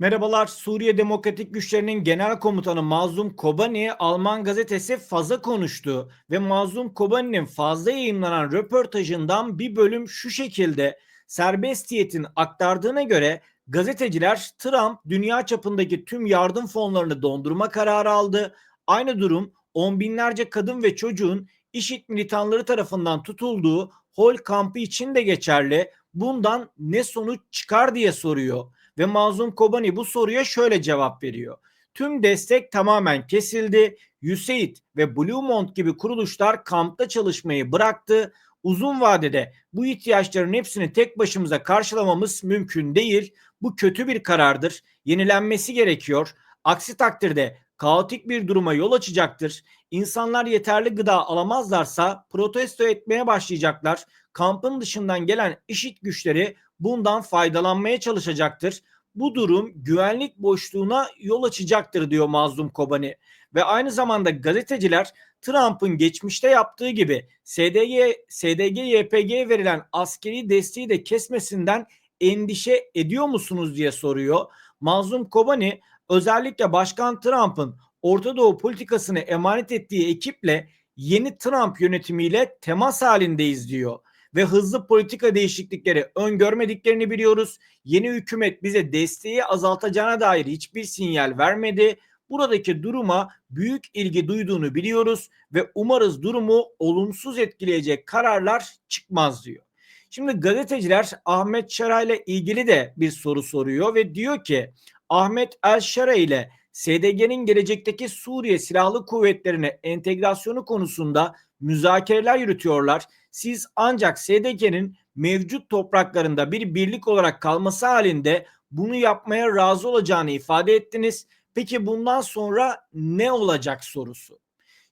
Merhabalar. Suriye Demokratik Güçlerinin Genel Komutanı Mazlum Kobani Alman gazetesi Faz'a konuştu ve Mazlum Kobani'nin Faz'da yayınlanan röportajından bir bölüm şu şekilde serbestiyet'in aktardığına göre gazeteciler Trump dünya çapındaki tüm yardım fonlarını dondurma kararı aldı. Aynı durum on binlerce kadın ve çocuğun IŞİD militanları tarafından tutulduğu Hol kampı için de geçerli. Bundan ne sonuç çıkar diye soruyor ve Mazlum Kobani bu soruya şöyle cevap veriyor. Tüm destek tamamen kesildi. USAID ve Blue Mont gibi kuruluşlar kampta çalışmayı bıraktı. Uzun vadede bu ihtiyaçların hepsini tek başımıza karşılamamız mümkün değil. Bu kötü bir karardır. Yenilenmesi gerekiyor. Aksi takdirde kaotik bir duruma yol açacaktır. İnsanlar yeterli gıda alamazlarsa protesto etmeye başlayacaklar. Kampın dışından gelen IŞİD güçleri bundan faydalanmaya çalışacaktır. Bu durum güvenlik boşluğuna yol açacaktır diyor Mazlum Kobani. Ve aynı zamanda gazeteciler Trump'ın geçmişte yaptığı gibi SDG, SDG YPG'ye verilen askeri desteği de kesmesinden endişe ediyor musunuz diye soruyor. Mazlum Kobani özellikle Başkan Trump'ın Orta Doğu politikasını emanet ettiği ekiple yeni Trump yönetimiyle temas halindeyiz diyor ve hızlı politika değişiklikleri öngörmediklerini biliyoruz. Yeni hükümet bize desteği azaltacağına dair hiçbir sinyal vermedi. Buradaki duruma büyük ilgi duyduğunu biliyoruz ve umarız durumu olumsuz etkileyecek kararlar çıkmaz diyor. Şimdi gazeteciler Ahmet Şara ile ilgili de bir soru soruyor ve diyor ki Ahmet El Şara ile SDG'nin gelecekteki Suriye Silahlı Kuvvetleri'ne entegrasyonu konusunda müzakereler yürütüyorlar. Siz ancak SDG'nin mevcut topraklarında bir birlik olarak kalması halinde bunu yapmaya razı olacağını ifade ettiniz. Peki bundan sonra ne olacak sorusu.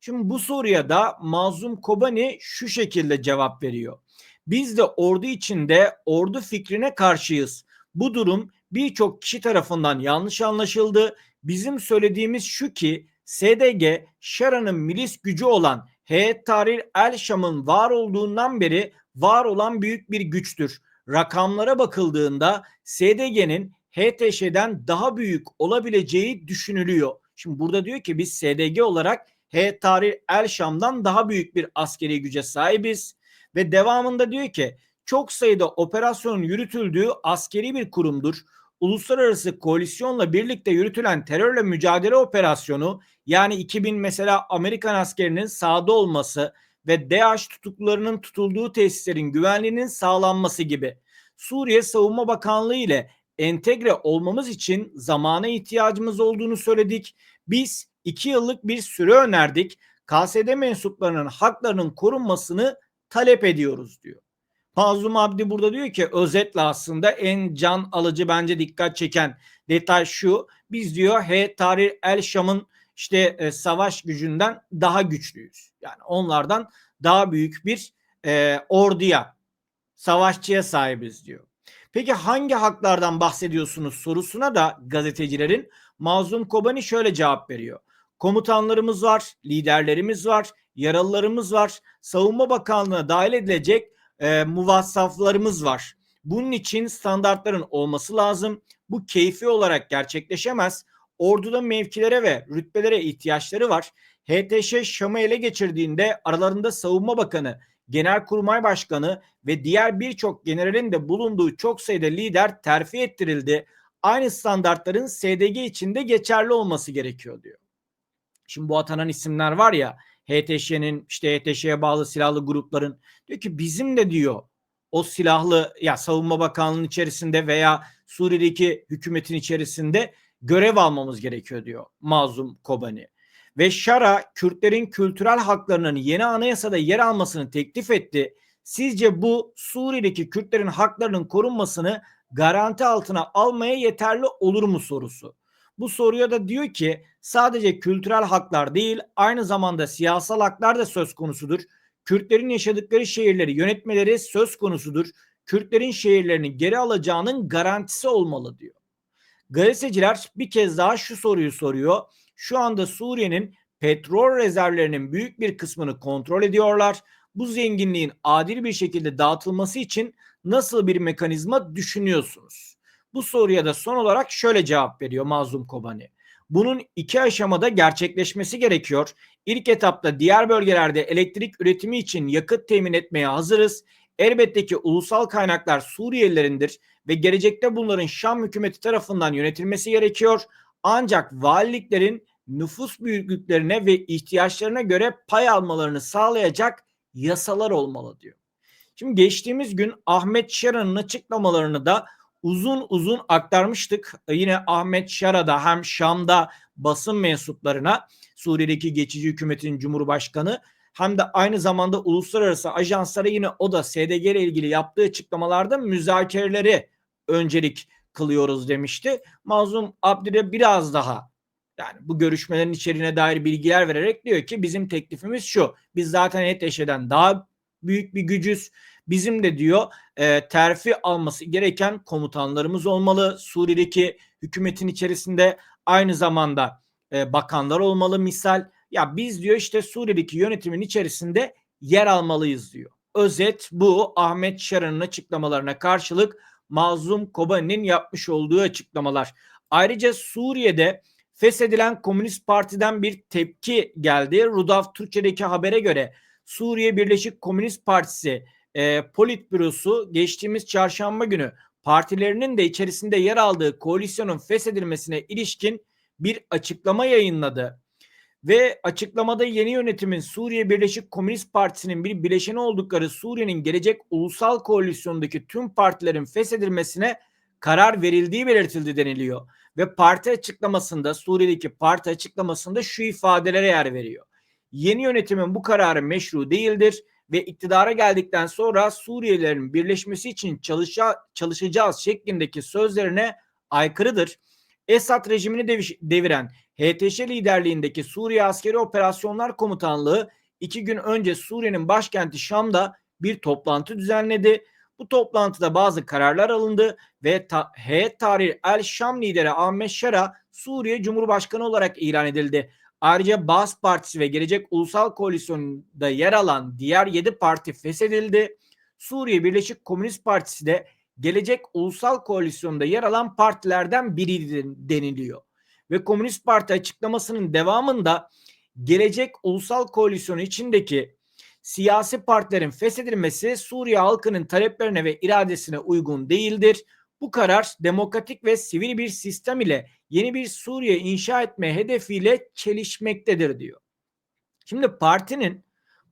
Şimdi bu soruya da Mazlum Kobani şu şekilde cevap veriyor. Biz de ordu içinde ordu fikrine karşıyız. Bu durum birçok kişi tarafından yanlış anlaşıldı. Bizim söylediğimiz şu ki SDG Şara'nın milis gücü olan Heyet Tahrir El Şam'ın var olduğundan beri var olan büyük bir güçtür. Rakamlara bakıldığında SDG'nin HTŞ'den daha büyük olabileceği düşünülüyor. Şimdi burada diyor ki biz SDG olarak Heyet Tahrir El Şam'dan daha büyük bir askeri güce sahibiz ve devamında diyor ki çok sayıda operasyon yürütüldüğü askeri bir kurumdur uluslararası koalisyonla birlikte yürütülen terörle mücadele operasyonu yani 2000 mesela Amerikan askerinin sahada olması ve DAEŞ tutuklularının tutulduğu tesislerin güvenliğinin sağlanması gibi Suriye Savunma Bakanlığı ile entegre olmamız için zamana ihtiyacımız olduğunu söyledik. Biz iki yıllık bir süre önerdik. KSD mensuplarının haklarının korunmasını talep ediyoruz diyor. Mazlum Abdi burada diyor ki özetle aslında en can alıcı bence dikkat çeken detay şu. Biz diyor H Tahrir El Şam'ın işte e, savaş gücünden daha güçlüyüz. Yani onlardan daha büyük bir e, orduya, savaşçıya sahibiz diyor. Peki hangi haklardan bahsediyorsunuz sorusuna da gazetecilerin Mazlum Kobani şöyle cevap veriyor. Komutanlarımız var, liderlerimiz var, yaralılarımız var. Savunma Bakanlığı'na dahil edilecek e, muvassaflarımız var. Bunun için standartların olması lazım. Bu keyfi olarak gerçekleşemez. Orduda mevkilere ve rütbelere ihtiyaçları var. HTŞ Şam'ı ele geçirdiğinde aralarında Savunma Bakanı, Genelkurmay Başkanı ve diğer birçok generalin de bulunduğu çok sayıda lider terfi ettirildi. Aynı standartların SDG içinde geçerli olması gerekiyor diyor. Şimdi bu atanan isimler var ya HTŞ'nin işte HTŞ'ye bağlı silahlı grupların diyor ki bizim de diyor o silahlı ya savunma bakanlığının içerisinde veya Suriye'deki hükümetin içerisinde görev almamız gerekiyor diyor Mazlum Kobani. Ve Şara Kürtlerin kültürel haklarının yeni anayasada yer almasını teklif etti. Sizce bu Suriye'deki Kürtlerin haklarının korunmasını garanti altına almaya yeterli olur mu sorusu. Bu soruya da diyor ki sadece kültürel haklar değil aynı zamanda siyasal haklar da söz konusudur. Kürtlerin yaşadıkları şehirleri yönetmeleri söz konusudur. Kürtlerin şehirlerini geri alacağının garantisi olmalı diyor. Gazeteciler bir kez daha şu soruyu soruyor. Şu anda Suriye'nin petrol rezervlerinin büyük bir kısmını kontrol ediyorlar. Bu zenginliğin adil bir şekilde dağıtılması için nasıl bir mekanizma düşünüyorsunuz? Bu soruya da son olarak şöyle cevap veriyor Mazlum Kobani. Bunun iki aşamada gerçekleşmesi gerekiyor. İlk etapta diğer bölgelerde elektrik üretimi için yakıt temin etmeye hazırız. Elbette ki ulusal kaynaklar Suriyelilerindir ve gelecekte bunların Şam hükümeti tarafından yönetilmesi gerekiyor. Ancak valiliklerin nüfus büyüklüklerine ve ihtiyaçlarına göre pay almalarını sağlayacak yasalar olmalı diyor. Şimdi geçtiğimiz gün Ahmet Şara'nın açıklamalarını da uzun uzun aktarmıştık. Yine Ahmet Şara'da hem Şam'da basın mensuplarına Suriye'deki geçici hükümetin cumhurbaşkanı hem de aynı zamanda uluslararası ajanslara yine o da SDG ile ilgili yaptığı açıklamalarda müzakereleri öncelik kılıyoruz demişti. Mazlum Abdi biraz daha yani bu görüşmelerin içeriğine dair bilgiler vererek diyor ki bizim teklifimiz şu. Biz zaten HTŞ'den daha büyük bir gücüz. Bizim de diyor e, terfi alması gereken komutanlarımız olmalı. Suriye'deki hükümetin içerisinde aynı zamanda e, bakanlar olmalı misal. Ya biz diyor işte Suriye'deki yönetimin içerisinde yer almalıyız diyor. Özet bu Ahmet Şaran'ın açıklamalarına karşılık Mazlum Kobani'nin yapmış olduğu açıklamalar. Ayrıca Suriye'de feshedilen Komünist Parti'den bir tepki geldi. Rudaf Türkçe'deki habere göre Suriye Birleşik Komünist Partisi e, Politbürosu geçtiğimiz çarşamba günü partilerinin de içerisinde yer aldığı koalisyonun feshedilmesine ilişkin bir açıklama yayınladı. Ve açıklamada yeni yönetimin Suriye Birleşik Komünist Partisi'nin bir bileşeni oldukları Suriye'nin gelecek ulusal koalisyondaki tüm partilerin feshedilmesine karar verildiği belirtildi deniliyor. Ve parti açıklamasında Suriye'deki parti açıklamasında şu ifadelere yer veriyor. Yeni yönetimin bu kararı meşru değildir ve iktidara geldikten sonra Suriyelilerin birleşmesi için çalışa, çalışacağız şeklindeki sözlerine aykırıdır. Esad rejimini deviren HTŞ liderliğindeki Suriye Askeri Operasyonlar Komutanlığı iki gün önce Suriye'nin başkenti Şam'da bir toplantı düzenledi. Bu toplantıda bazı kararlar alındı ve ta Heyet Tahrir El Şam lideri Ahmet Şara Suriye Cumhurbaşkanı olarak ilan edildi. Ayrıca Baas Partisi ve Gelecek Ulusal Koalisyonu'nda yer alan diğer 7 parti feshedildi. Suriye Birleşik Komünist Partisi de Gelecek Ulusal Koalisyonu'nda yer alan partilerden biri deniliyor. Ve Komünist Parti açıklamasının devamında Gelecek Ulusal Koalisyonu içindeki siyasi partilerin feshedilmesi Suriye halkının taleplerine ve iradesine uygun değildir. Bu karar demokratik ve sivil bir sistem ile yeni bir Suriye inşa etme hedefiyle çelişmektedir diyor. Şimdi partinin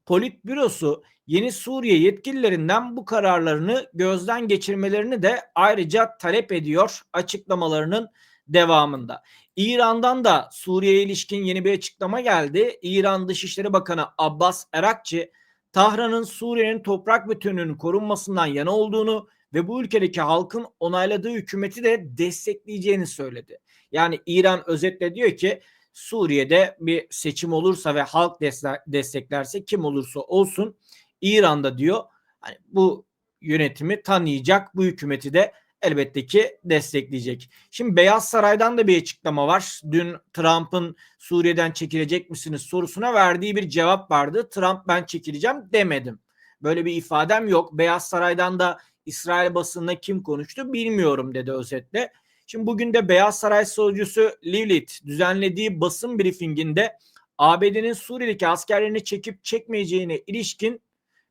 politbürosu yeni Suriye yetkililerinden bu kararlarını gözden geçirmelerini de ayrıca talep ediyor açıklamalarının devamında. İran'dan da Suriye'ye ilişkin yeni bir açıklama geldi. İran Dışişleri Bakanı Abbas Erakçı, Tahran'ın Suriye'nin toprak bütünlüğünün korunmasından yana olduğunu ve bu ülkedeki halkın onayladığı hükümeti de destekleyeceğini söyledi. Yani İran özetle diyor ki Suriye'de bir seçim olursa ve halk desteklerse kim olursa olsun İran'da diyor hani bu yönetimi tanıyacak, bu hükümeti de elbette ki destekleyecek. Şimdi Beyaz Saray'dan da bir açıklama var. Dün Trump'ın Suriye'den çekilecek misiniz sorusuna verdiği bir cevap vardı. Trump ben çekileceğim demedim. Böyle bir ifadem yok. Beyaz Saray'dan da İsrail basınına kim konuştu bilmiyorum dedi özetle. Şimdi bugün de Beyaz Saray sözcüsü Livlit düzenlediği basın briefinginde ABD'nin Suriye'deki askerlerini çekip çekmeyeceğine ilişkin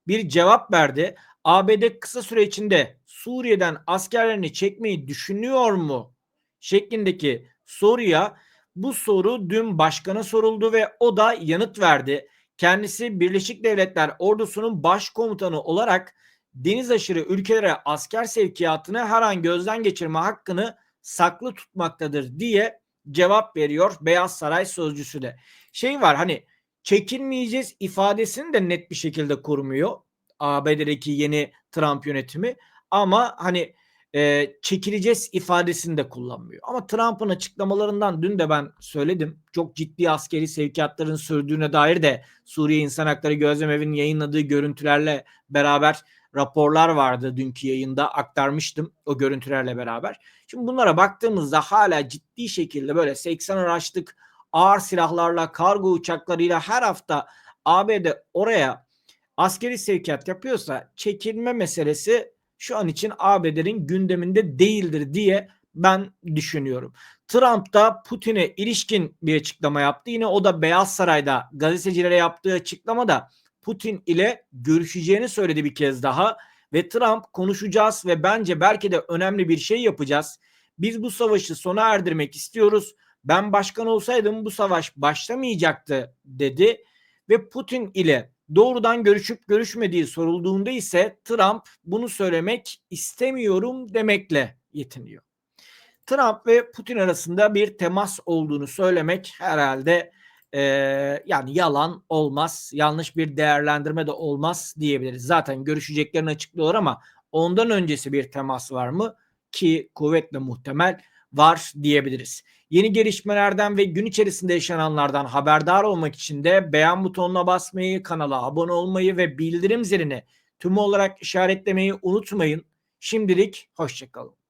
bir cevap verdi. ABD kısa süre içinde Suriye'den askerlerini çekmeyi düşünüyor mu? şeklindeki soruya bu soru dün başkana soruldu ve o da yanıt verdi. Kendisi Birleşik Devletler Ordusu'nun başkomutanı olarak deniz aşırı ülkelere asker sevkiyatını her an gözden geçirme hakkını saklı tutmaktadır diye cevap veriyor Beyaz Saray sözcüsü de. Şey var hani çekilmeyeceğiz ifadesini de net bir şekilde kurmuyor. ABD'deki yeni Trump yönetimi ama hani e, çekileceğiz ifadesini de kullanmıyor. Ama Trump'ın açıklamalarından dün de ben söyledim. Çok ciddi askeri sevkiyatların sürdüğüne dair de Suriye İnsan Hakları Gözlem Evi'nin yayınladığı görüntülerle beraber raporlar vardı dünkü yayında aktarmıştım o görüntülerle beraber. Şimdi bunlara baktığımızda hala ciddi şekilde böyle 80 araçlık ağır silahlarla, kargo uçaklarıyla her hafta ABD oraya askeri sevkiyat yapıyorsa çekilme meselesi şu an için ABD'nin gündeminde değildir diye ben düşünüyorum. Trump da Putin'e ilişkin bir açıklama yaptı. Yine o da Beyaz Saray'da gazetecilere yaptığı açıklamada Putin ile görüşeceğini söyledi bir kez daha ve Trump konuşacağız ve bence belki de önemli bir şey yapacağız. Biz bu savaşı sona erdirmek istiyoruz. Ben başkan olsaydım bu savaş başlamayacaktı dedi ve Putin ile doğrudan görüşüp görüşmediği sorulduğunda ise Trump bunu söylemek istemiyorum demekle yetiniyor. Trump ve Putin arasında bir temas olduğunu söylemek herhalde e, yani yalan olmaz, yanlış bir değerlendirme de olmaz diyebiliriz. Zaten görüşeceklerini açıklıyorlar ama ondan öncesi bir temas var mı ki kuvvetle muhtemel var diyebiliriz. Yeni gelişmelerden ve gün içerisinde yaşananlardan haberdar olmak için de beğen butonuna basmayı, kanala abone olmayı ve bildirim zilini tüm olarak işaretlemeyi unutmayın. Şimdilik hoşçakalın.